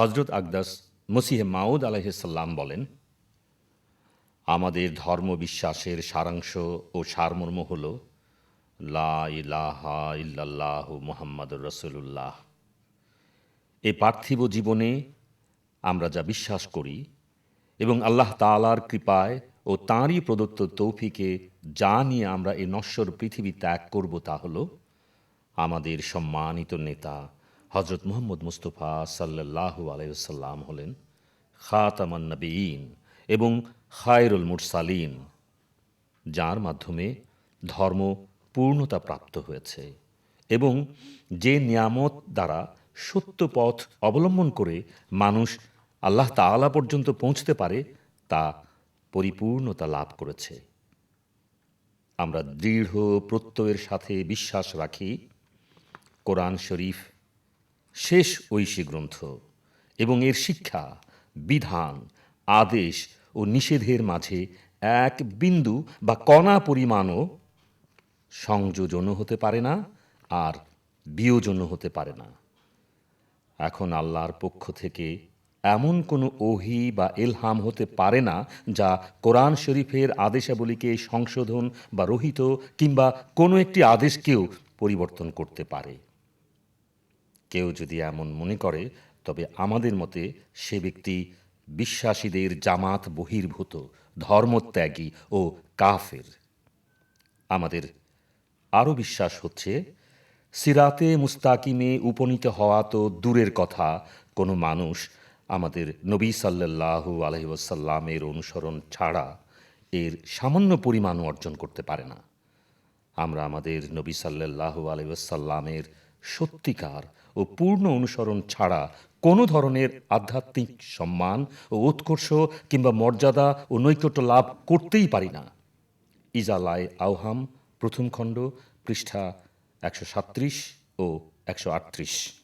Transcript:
হজরত আকদাস মসিহে মাউদ আলাইসাল্লাম বলেন, আমাদের ধর্ম বিশ্বাসের সারাংশ ও সারমর্ম হল, লা ইলাহা মুহাম্মাদুর রসুল্লাহ এ পার্থিব জীবনে আমরা যা বিশ্বাস করি এবং আল্লাহ তালার কৃপায় ও তাঁরই প্রদত্ত তৌফিকে যা নিয়ে আমরা এ নশ্বর পৃথিবী ত্যাগ করব তা হল, আমাদের সম্মানিত নেতা হজরত মোহাম্মদ মুস্তফা সাল্লাহ আলাইসাল্লাম হলেন খাতামান নবীন এবং খায়রুল মুরসালিন, যার মাধ্যমে ধর্ম পূর্ণতা প্রাপ্ত হয়েছে এবং যে নিয়ামত দ্বারা সত্য পথ অবলম্বন করে মানুষ আল্লাহ তাআলা পর্যন্ত পৌঁছতে পারে, তা পরিপূর্ণতা লাভ করেছে। আমরা দৃঢ় প্রত্যয়ের সাথে বিশ্বাস রাখি, কোরআন শরীফ শেষ ঐশী গ্রন্থ এবং এর শিক্ষা, বিধান, আদেশ ও নিষেধের মাঝে এক বিন্দু বা কণা পরিমাণও সংযোজনও হতে পারে না আর বিয়োজনও হতে পারে না। এখন আল্লাহর পক্ষ থেকে এমন কোনো ওহি বা এলহাম হতে পারে না যা কোরআন শরীফের আদেশাবলীকে সংশোধন বা রহিত কিংবা কোনো একটি আদেশকেও পরিবর্তন করতে পারে। কেউ যদি এমন মনে করে, তবে আমাদের মতে সে ব্যক্তি বিশ্বাসীদের জামাত বহির্ভূত, ধর্মত্যাগী ও কাফের। আমাদের আরও বিশ্বাস হচ্ছে, সিরাতে মুস্তাকিমে উপনীত হওয়া তো দূরের কথা, কোনো মানুষ আমাদের নবী সাল্লাল্লাহু আলহিউসাল্লামের অনুসরণ ছাড়া এর সামান্য পরিমাণও অর্জন করতে পারে না। আমরা আমাদের নবী সাল্লাল্লাহু আলহিউসাল্লামের সত্যিকার ও পূর্ণ অনুসরণ ছাড়া কোনো ধরনের আধ্যাত্মিক সম্মান ও উৎকর্ষ কিংবা মর্যাদা ও নৈকট্য লাভ করতেই পারি না। ইজালায় আওহাম, প্রথম খণ্ড, পৃষ্ঠা একশো সাত্রিশ ও একশো আটত্রিশ।